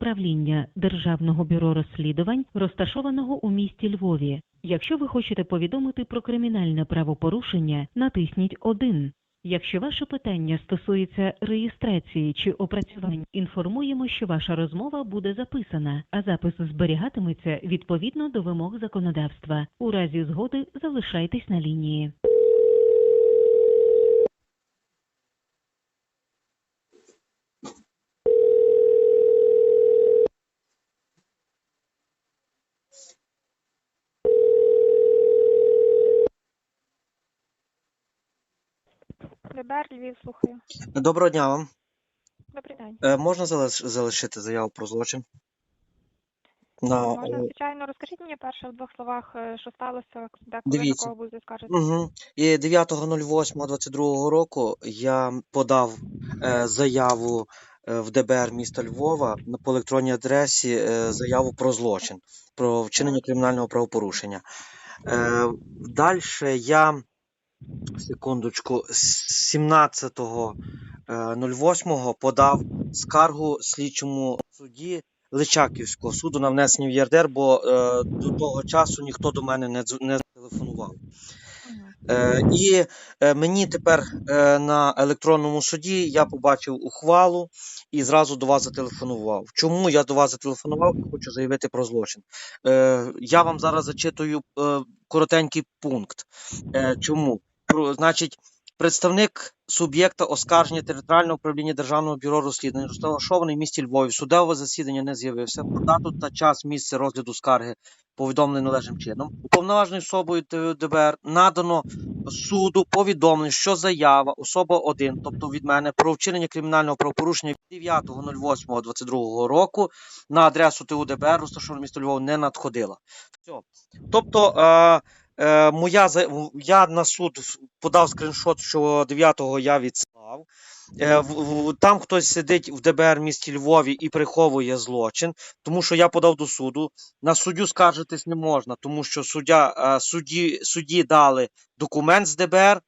Управління Державного бюро розслідувань, розташованого у місті Львові. Якщо ви хочете повідомити про кримінальне правопорушення, натисніть 1. Якщо ваше питання стосується реєстрації чи опрацювання, інформуємо, що ваша розмова буде записана, а запис зберігатиметься відповідно до вимог законодавства. У разі згоди залишайтесь на лінії. ДБР Львів, слухаю. Доброго дня вам. Добрий день. Е, можна залиш- залишити заяву про злочин? На, Можна, звичайно, розкажіть мені перше в двох словах, е, що сталося, де коли Дивіться. кого будете скажете. Угу. І 9.08.22 року я подав е, заяву е, в ДБР міста Львова на по електронній адресі е, заяву про злочин, про вчинення кримінального правопорушення. Е, Далі я секундочку, з 17.08 подав скаргу слідчому суді Личаківського суду на внесення в ЄРДР, бо е, до того часу ніхто до мене не, не телефонував. Е, і е, мені тепер е, на електронному суді я побачив ухвалу і зразу до вас зателефонував. Чому я до вас зателефонував і хочу заявити про злочин? Е, я вам зараз зачитую е, коротенький пункт. Е, чому? Значить, представник суб'єкта оскарження територіального управління Державного бюро розслідувань, розташований в місті Львові, судове засідання не з'явився. Про дату та час місце розгляду скарги повідомлено належним чином. Уповноваженою особою ДБР надано суду повідомлення, що заява особа 1, тобто від мене, про вчинення кримінального правопорушення від 9.08.22 року на адресу ТУ ДБР, розташоване місто Львов, не надходила. Тобто, е, е, моя я на суд подав скріншот, що 9-го я відслав. Е, Там хтось сидить в ДБР місті Львові і приховує злочин, тому що я подав до суду. На суддю скаржитись не можна, тому що суддя, е, судді, судді дали документ з ДБР,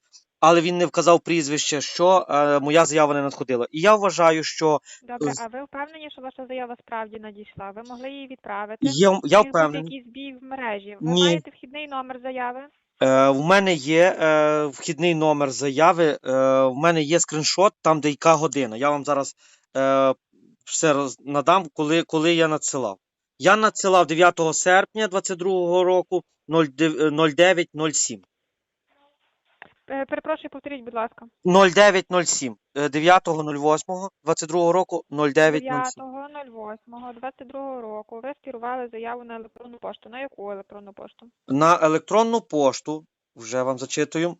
але він не вказав прізвище, що е, моя заява не надходила. І я вважаю, що Добре, а ви впевнені, що ваша заява справді надійшла? Ви могли її відправити? є, я тут впевнений. якийсь збій в мережі? Ви Ні. маєте вхідний номер заяви? Е, в мене є е, вхідний номер заяви. Е, в мене є скріншот, там де яка година. Я вам зараз е, все роз, надам, коли, коли я надсилав. Я надсилав 9 серпня 22 року 09.07. Е, Перепрошую, повторіть, будь ласка. 09.07. Е, 9.08.22 року 09.07. 9.08.22 року ви скерували заяву на електронну пошту. На яку електронну пошту? На електронну пошту, вже вам зачитую.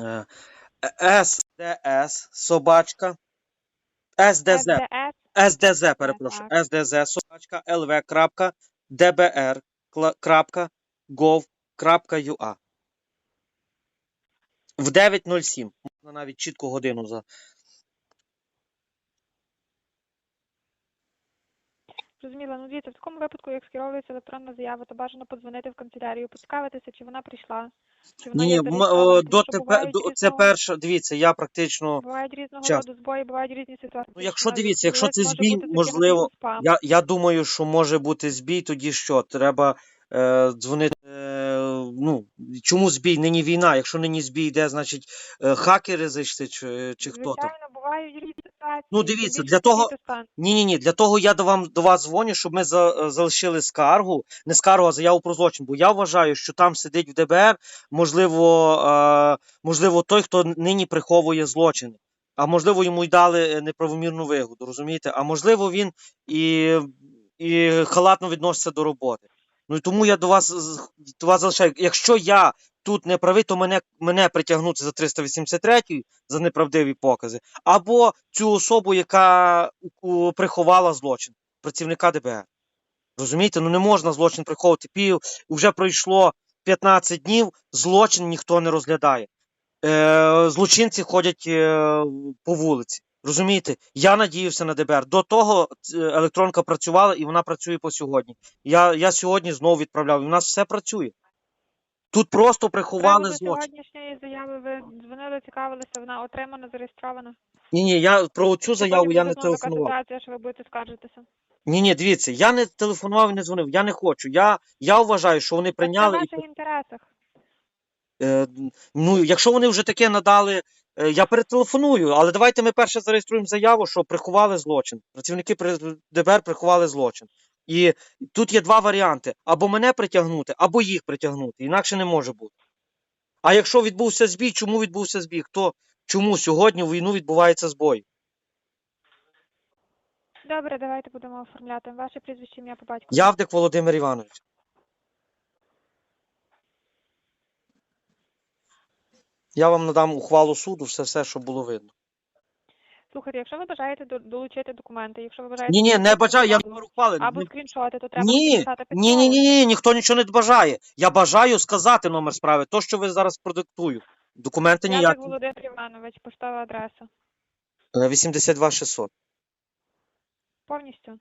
е, SDS собачка СДС? СДЗ, перепрошую, СДЗ, собачка, lv.dbr.gov.ua. В 9.07. Можна навіть чітку годину за. Зрозуміло. Ну дивіться, в такому випадку, як скеровується електронна заява, то бажано подзвонити в канцелярію, поцікавитися, чи вона прийшла, чи вона Ні, є м- зареєстрована, тому до що тепер, бувають до, це різного- перша, дивіться, я практично. Бувають різного Час. роду збої, бувають різні ситуації. Ну, якщо Навіть дивіться, якщо це може збій, бути можливо, спам. Я, я думаю, що може бути збій, тоді що? Треба е, дзвонити. Е, ну, чому збій? Нині війна. Якщо нині збій йде, значить е, хакери зайшли чи, чи хто там. Звичайно, бувають різні ситуації. Ну, дивіться, для того- Ні, ні, ні. Для того я до вам до вас дзвоню, щоб ми за, залишили скаргу, не скаргу, а заяву про злочин. Бо я вважаю, що там сидить в ДБР, можливо, е, можливо, той, хто нині приховує злочини. А можливо, йому й дали е, неправомірну вигоду, розумієте? А можливо, він і, і халатно відноситься до роботи. Ну і тому я до вас до вас залишаю. Якщо я тут не правий, то мене, мене притягнути за 383 за неправдиві покази, або цю особу, яка приховала злочин, працівника ДБР. Розумієте, ну не можна злочин приховувати. Пів вже пройшло 15 днів, злочин ніхто не розглядає. Е, злочинці ходять е, по вулиці. Розумієте, я надіявся на ДБР. До того е, електронка працювала і вона працює по сьогодні. Я, я сьогодні знову відправляв, і у нас все працює. Тут просто приховали злочин. сьогоднішньої заяви ви дзвонили, цікавилися, вона отримана, зареєстрована. Ні, ні, я про цю заяву я не телефонував. що ви будете скаржитися. Ні, ні, дивіться, я не телефонував і не дзвонив, я не хочу. Я, я вважаю, що вони Так Це в прийняли. і інтересах. Е, ну, якщо вони вже таке надали, я перетелефоную, але давайте ми перше зареєструємо заяву, що приховали злочин. Працівники ДБР приховали злочин. І тут є два варіанти: або мене притягнути, або їх притягнути. Інакше не може бути. А якщо відбувся збій, чому відбувся збій? Хто? Чому сьогодні в війну відбувається збой? Добре, давайте будемо оформляти. Ваше прізвище, ім'я по батьку. Явдик Володимир Іванович. Я вам надам ухвалу суду, все, все, що було видно. Слухайте, якщо ви бажаєте до- долучити документи, якщо ви бажаєте... Ні, ні, не бажаю, я номер ухвали. Або скріншоти, то треба Ні, написати ні, ні, ні, ні, ніхто нічого не бажає. Я бажаю сказати номер справи, то, що ви зараз продиктую. Документи Ядик ніякі. Володимир Іванович, поштова адреса. Е, 82 600. Повністю.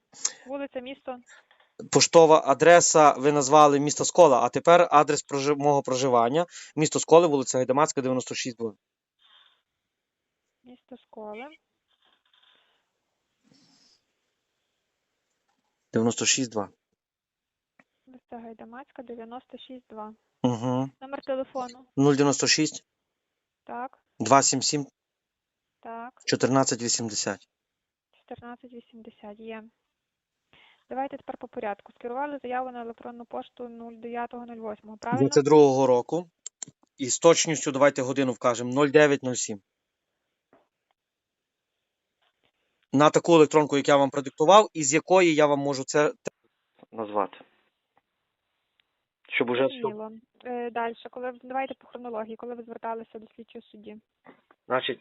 Вулиця, місто. Поштова адреса, ви назвали місто Скола, а тепер адрес прожи... мого проживання. Місто Сколи, вулиця Гайдамацька, 96 2. Місто Сколи. 96 2. Вулиця Гайдамацька, 96-2. Угу. Номер телефону. 096 Так, 277 так. 1480. 1480 є. Давайте тепер по порядку. Скерували заяву на електронну пошту 09.08, правильно? 22 року. І з точністю давайте годину вкажемо 0907. На таку електронку, як я вам продиктував, і з якої я вам можу це назвати. Щоб уже. Зрозуміло. Е, Далі, коли ви- давайте по хронології, коли ви зверталися до слідчого судді. Значить,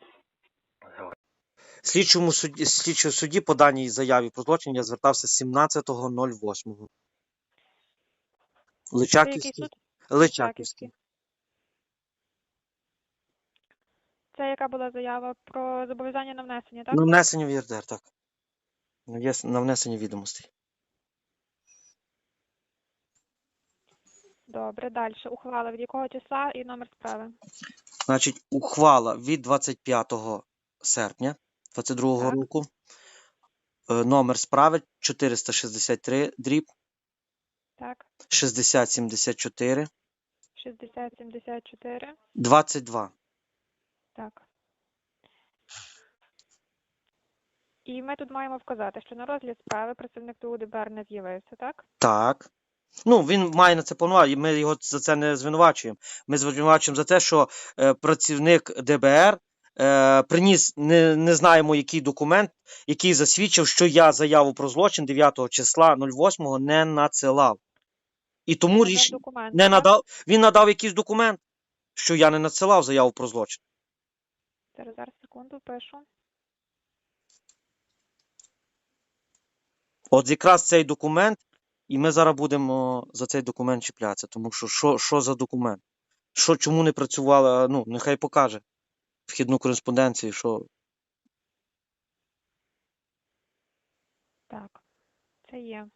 слідчому судді, слідчому судді по даній заяві про злочин я звертався 17.08. Личаківський. Личаківський. Це яка була заява про зобов'язання на внесення, так? На внесення в ЄРДР, так. На внесення відомостей. Добре, далі. Ухвала від якого числа і номер справи. Значить, ухвала від 25 серпня 22 Так. року. Е, Номер справи 463 дріб Так, 6074 6074. 22. Так. І ми тут маємо вказати, що на розгляд справи працівник ТУ ДБР не з'явився, так? Так. Ну, він має на це повноваження, і ми його за це не звинувачуємо. Ми звинувачуємо за те, що е, працівник ДБР е, приніс не, не знаємо який документ, який засвідчив, що я заяву про злочин 9 числа 08 не надсилав. І тому документ, не так? надав. Він надав якийсь документ, що я не надсилав заяву про злочин. Зараз, зараз, секунду, пишу. От якраз цей документ, і ми зараз будемо за цей документ чіплятися. Тому що що, що за документ? Що, чому не працювала? Ну, нехай покаже вхідну кореспонденцію, що Так, це є.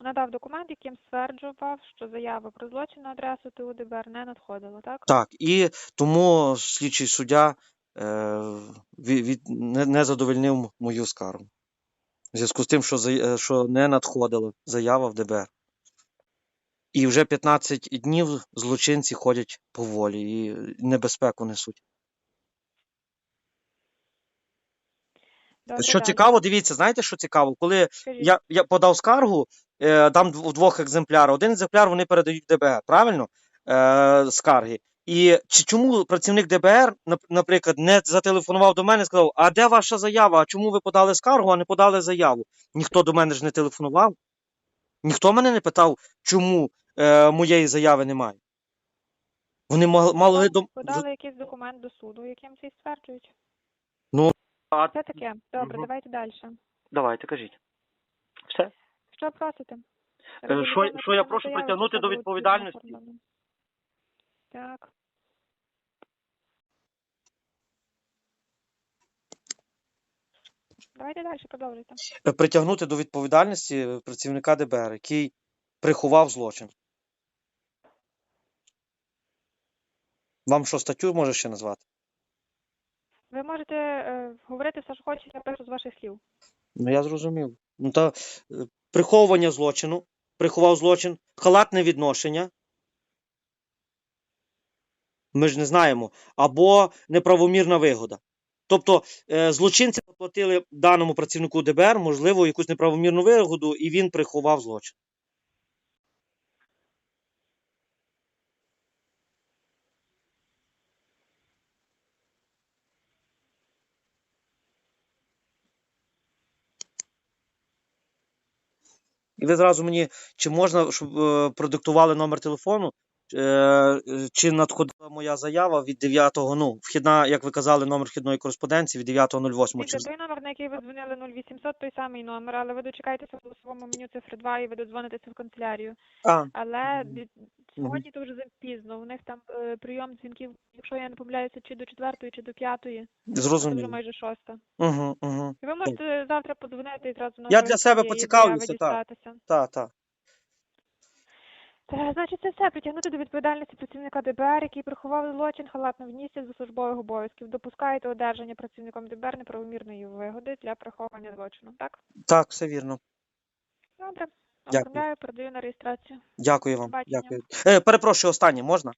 Надав документ, яким стверджував, що заява про злочин на адресу ТУ ДБР не надходила, так? так. І тому слідчий суддя е, від, від, не, не задовольнив мою скаргу. В зв'язку з тим, що, за- е, що не надходила заява в ДБР. І вже 15 днів злочинці ходять поволі і небезпеку несуть. Добре, Що цікаво, дивіться, знаєте, що цікаво? Коли Скажіть. я, я подав скаргу, е, дв- в двох екземплярах. Один екземпляр вони передають ДБР, правильно? Е, скарги. І чи чому працівник ДБР, наприклад, не зателефонував до мене і сказав, а де ваша заява? А чому ви подали скаргу, а не подали заяву? Ніхто до мене ж не телефонував. Ніхто мене не питав, чому е, моєї заяви немає. Вони мали, мали до... Подали якийсь документ до суду, яким це і стверджують. А, Це таке. Добре, Мгм. давайте далі. давайте, кажіть. Все? Що просите? Е, що- що я прошу притягнути до відповідальності? Так. Давайте далі продовжуйте. Е, Притягнути до відповідальності працівника ДБР, який приховав злочин. Вам що, статтю може ще назвати? Ви можете е, говорити все, що хочете, я пишу з ваших слів. Ну я зрозумів. Ну та е, приховування злочину, приховав злочин, халатне відношення. Ми ж не знаємо. Або неправомірна вигода. Тобто е, злочинці заплатили даному працівнику ДБР, можливо, якусь неправомірну вигоду, і він приховав злочин. І ви зразу мені, чи можна, щоб е, продиктували номер телефону, е, чи надходила моя заява від 9-го, ну, вхідна, як ви казали, номер вхідної кореспонденції від 9.08. Чи... Дивіться, той номер, на який ви дзвонили 0800, той самий номер, але ви дочекаєтеся в голосовому меню цифри 2 і ви додзвонитеся в канцелярію. А, Але сьогодні то вже запізно. У них там е, прийом дзвінків, якщо я не помиляюся, чи до четвертої, чи до п'ятої, це вже зрозуміло. майже шоста. Угу, угу. І ви можете завтра подзвонити і зразу на Я для себе поцікавлюся, так. Так, так. Та, значить, це все притягнути до відповідальності працівника ДБР, який приховав злочин, халатно внісся до службових обов'язків. Допускаєте одержання працівником ДБР неправомірної вигоди для приховування злочину. Так? Так, все вірно. Добре. Дякую. Оформляю, передаю на реєстрацію. Дякую вам. Дякую. Е, перепрошую, останнє можна?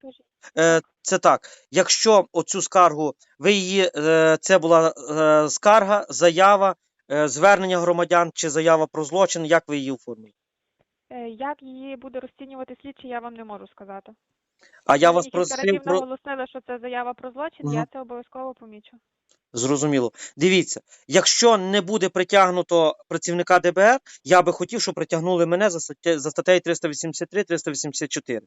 Е, це так. Якщо оцю скаргу, ви її, е, це була е, скарга, заява, е, звернення громадян чи заява про злочин, як ви її оформили? Е, Як її буде розцінювати слідчий, я вам не можу сказати. А я вас просив про. наголосили, що це заява про злочин, Мгм. я це обов'язково помічу. Зрозуміло. Дивіться, якщо не буде притягнуто працівника ДБР, я би хотів, щоб притягнули мене за, стаття, за статтею 383-384.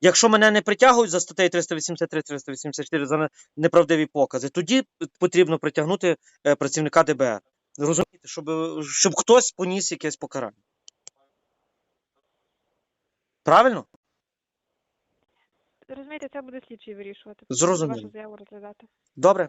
Якщо мене не притягують за статтею 383-384 за неправдиві покази, тоді потрібно притягнути е, працівника ДБР. Розумієте, щоб, щоб хтось поніс якесь покарання. Правильно? Розумієте, це буде слідчий вирішувати. Зрозуміло. Вашу заяву розглядати. Добре.